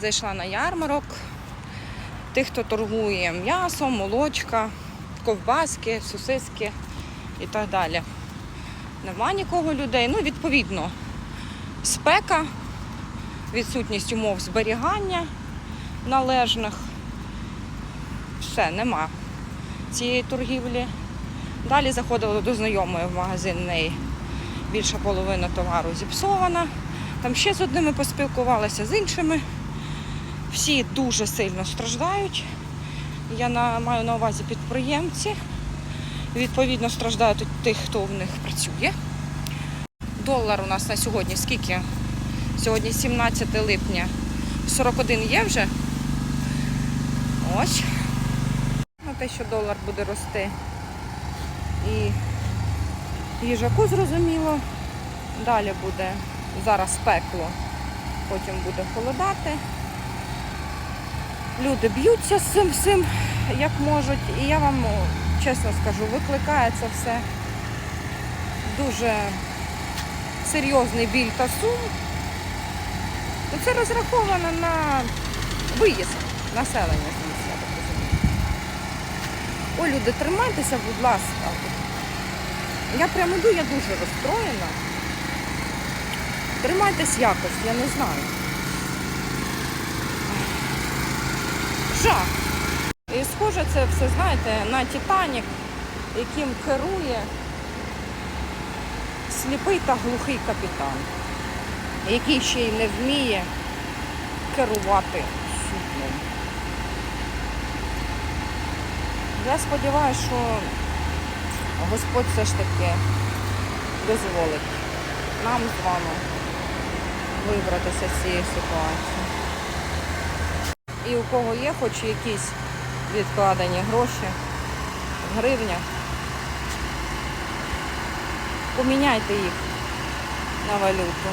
Зайшла на ярмарок. Тих, хто торгує м'ясом, молочка, ковбаски, сосиски і так далі. Нема нікого людей. Ну, відповідно, спека, відсутність умов зберігання належних. Все, нема цієї торгівлі. Далі заходила до знайомої в магазин, в неї більша половина товару зіпсована. Там ще з одними поспілкувалася, з іншими. Всі дуже сильно страждають. Я на, маю на увазі підприємці. Відповідно, страждають тих, хто в них працює. Долар у нас на сьогодні скільки? Сьогодні 17 липня. 41 є вже. Ось. На те, що долар буде рости. І їжаку зрозуміло. Далі буде зараз пекло, потім буде холодати. Люди б'ються з цим всім, як можуть. І я вам чесно скажу, викликає це все дуже серйозний біль та сум. Ну, Це розраховано на виїзд населення з місця, так розумію. Ой, люди, тримайтеся, будь ласка. Я прямо йду, я дуже розстроєна. Тримайтесь якось, я не знаю. Жах. І схоже, це все, знаєте, на Титанік, яким керує сліпий та глухий капітан, який ще й не вміє керувати судном. Я сподіваюся, що Господь все ж таки дозволить нам з вами вибратися з цієї ситуації. І у кого є хоч якісь відкладені гроші в гривнях, поміняйте їх на валюту.